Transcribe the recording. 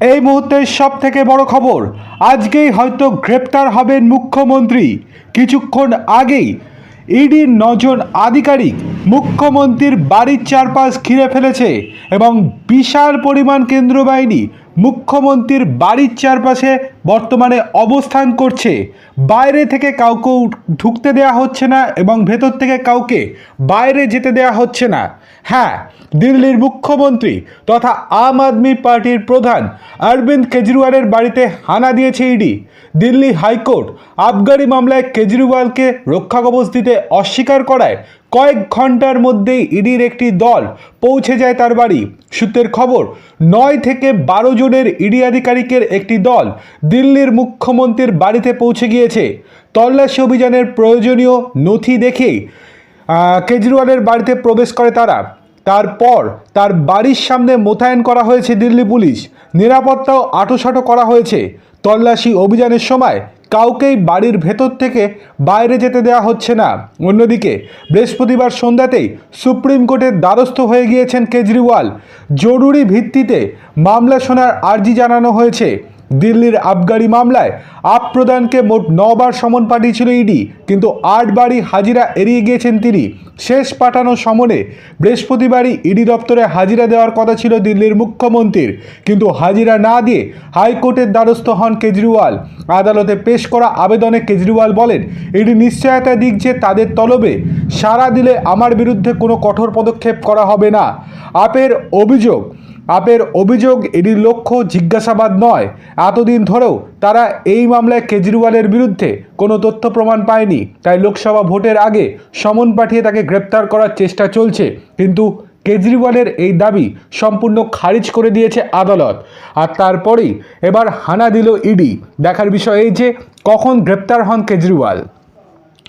এই মুহূর্তের সব থেকে বড় খবর, আজকেই হয়তো গ্রেপ্তার হবেন মুখ্যমন্ত্রী। কিছুক্ষণ আগেই ইডির নজন আধিকারিক মুখ্যমন্ত্রীর বাড়ির চারপাশ ঘিরে ফেলেছে এবং বিশাল পরিমাণ কেন্দ্র বাহিনী মুখ্যমন্ত্রীর বাড়ির চারপাশে বর্তমানে অবস্থান করছে। বাইরে থেকে কাউকে ঢুকতে দেওয়া হচ্ছে না এবং ভেতর থেকে কাউকে বাইরে যেতে দেওয়া হচ্ছে না। হ্যাঁ দিল্লির মুখ্যমন্ত্রী তথা আম আদমি পার্টির প্রধান অরবিন্দ কেজরিওয়ালের বাড়িতে হানা দিয়েছে ইডি। দিল্লি হাইকোর্ট আবগারি মামলায় কেজরিওয়ালকে রক্ষা কবচ দিতে অস্বীকার করায় কয়েক ঘণ্টার মধ্যেই ইডির একটি দল পৌঁছে যায় তার বাড়ি। সূত্রের খবর নয় থেকে বারো জনের ইডি আধিকারিকের একটি দল দিল্লির মুখ্যমন্ত্রীর বাড়িতে পৌঁছে গিয়েছে। তল্লাশি অভিযানের প্রয়োজনীয় নথি আহ, কেজরিওয়ালের বাড়িতে প্রবেশ করে তারা। তারপর তার বাড়ির সামনে মোতায়েন করা হয়েছে দিল্লি পুলিশ। নিরাপত্তাও আটোসাটো করা হয়েছে। তল্লাশি অভিযানের সময় কাউকেই বাড়ির ভেতর থেকে বাইরে যেতে দেওয়া হচ্ছে না। অন্যদিকে, বৃহস্পতিবার সন্ধ্যাতেই সুপ্রিম কোর্টের দ্বারস্থ হয়ে গিয়েছেন কেজরিওয়াল। জরুরি ভিত্তিতে মামলা শোনার আর্জি জানানো হয়েছে। দিল্লির আবগারি মামলায় আপ প্রদানকে মোট নবার সমন পাঠিয়েছিল ইডি, কিন্তু আটবারই হাজিরা এড়িয়ে গিয়েছেন তিনি। শেষ পাঠানো সমনে বৃহস্পতিবারই ইডি দপ্তরে হাজিরা দেওয়ার কথা ছিল দিল্লির মুখ্যমন্ত্রীর, কিন্তু হাজিরা না দিয়ে হাইকোর্টের দ্বারস্থ হন কেজরিওয়াল। আদালতে পেশ করা আবেদনে কেজরিওয়াল বলেন, ইডি নিশ্চয়তা দিক যে তাদের তলবে। সাড়া দিলে আমার বিরুদ্ধে কোনো কঠোর পদক্ষেপ করা হবে না। আপের অভিযোগ আপের অভিযোগ এটির লক্ষ্য জিজ্ঞাসাবাদ নয়। এতদিন ধরেও তারা এই মামলায় কেজরিওয়ালের বিরুদ্ধে কোনো তথ্য প্রমাণ পায়নি। তাই লোকসভা ভোটের আগে সমন পাঠিয়ে তাকে গ্রেপ্তার করার চেষ্টা চলছে। কিন্তু কেজরিওয়ালের এই দাবি সম্পূর্ণ খারিজ করে দিয়েছে আদালত। আর তারপরেই এবার হানা দিল ইডি। দেখার বিষয় এই যে, কখন গ্রেপ্তার হন কেজরিওয়াল?